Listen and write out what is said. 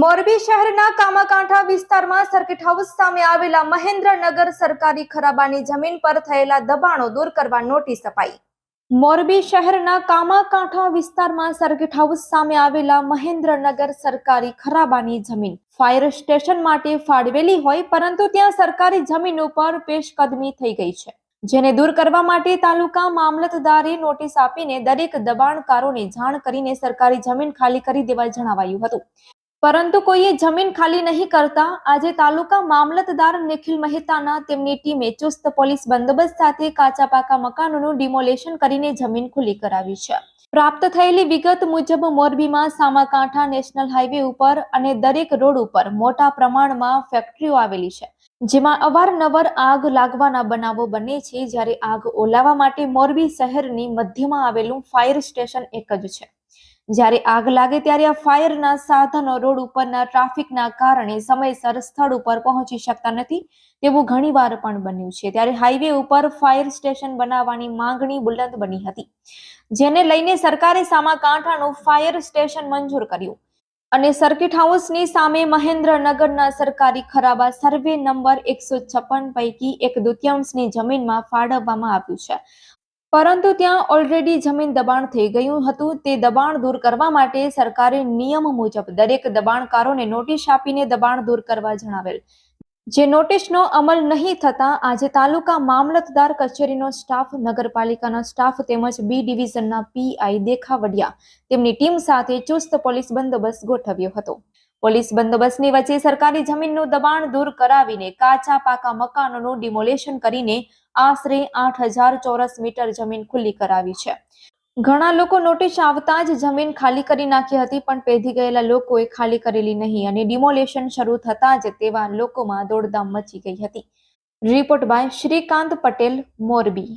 મોરબી શહેરના કામાકાંઠા વિસ્તારમાં circuit house સામે આવેલા મહેન્દ્રનગર સરકારી ખરાબાની જમીન પર થયેલા દબાણો દૂર કરવા નોટિસ અપાઈ. મોરબી શહેરના કામાકાંઠા વિસ્તારમાં સર્કિટ હાઉસ સામે આવેલા મહેન્દ્રનગર સરકારી ખરાબાની જમીન ફાયર સ્ટેશન માટે ફાળવેલી હોય પરંતુ ત્યાં સરકારી જમીન ઉપર પેશકદમી થઈ ગઈ છે. જેને દૂર કરવા માટે તાલુકા મામલતદારે નોટિસ આપીને દરેક દબાણકારોને જાણ કરીને સરકારી જમીન ખાલી કરી દેવા જણાવાયું હતું. પરંતુ કોઈએ જમીન ખાલી નહીં કરતા. આજે તાલુકા મામલતદાર નિખિલ મહેતાના તેમની ટીમે ચુસ્ત પોલીસ બંદોબસ્ત સાથે કાચા પાકા મકાનોનું ડિમોલેશન કરીને જમીન ખુલ્લી કરાવી છે. પ્રાપ્ત થયેલી વિગત મુજબ મોરબીમાં સામાકાંઠા નેશનલ હાઈવે ઉપર અને દરેક રોડ ઉપર મોટા પ્રમાણમાં ફેક્ટરીઓ આવેલી છે. જેમાં અવારનવાર આગ લાગવાના બનાવો બને છે. જ્યારે આગ ઓલાવવા માટે મોરબી શહેરની મધ્યમાં આવેલું ફાયર સ્ટેશન એક જ છે. જ્યારે આગ લાગે ત્યારે આ ફાયરના સાધનો રોડ ઉપરના ટ્રાફિકના કારણે સમયસર સ્થળ ઉપર પહોંચી શકતા નથી તેવું ઘણીવાર પણ બન્યું છે. ત્યારે હાઈવે ઉપર ફાયર સ્ટેશન બનાવવાની માંગણી બુલંદ બની હતી, જેને લઈને સરકારે સામા કાંઠાનું ફાયર સ્ટેશન મંજૂર કર્યું અને સર્કિટ હાઉસની સામે મહેન્દ્રનગરના સરકારી ખરાબા સર્વે નંબર એકસો છપ્પન પૈકી એક દુત્યાંશની જમીનમાં ફાળવવામાં આવ્યું છે. પરંતુ ત્યાં ઓલરેડી જમીન દબાણ થઈ ગયું હતું. તે દબાણ દૂર કરવા માટે સરકારે નિયમ મુજબ દરેક દબાણકારોને નોટિસ આપીને દબાણ દૂર કરવા જણાવેલ. જે નોટિસનો અમલ નહીં થતા આજે તાલુકા મામલતદાર કચેરીનો સ્ટાફ નગરપાલિકાના સ્ટાફ તેમજ બી ડિવિઝનના પીઆઈ દેખાવડિયા. તેમની ટીમ સાથે ચુસ્ત પોલીસ બંદોબસ્ત ગોઠવ્યો હતો. પોલીસ બંદોબસ્તની વચ્ચે સરકારી જમીનનું દબાણ દૂર કરાવીને કાચા પાકા મકાનોનું ડિમોલેશન કરીને આશરે આઠ હજાર ચોરસ મીટર જમીન ખુલ્લી કરાવી છે. ઘણા લોકો નોટિસ આવતા જ જમીન ખાલી કરી નાખી હતી, પણ પેધી ગયેલા લોકોએ ખાલી કરેલી નહીં અને ડિમોલેશન શરૂ થતાં જ તેવા લોકોમાં દોડધામ મચી ગઈ હતી. Report by Shrikant Patel, Morbi.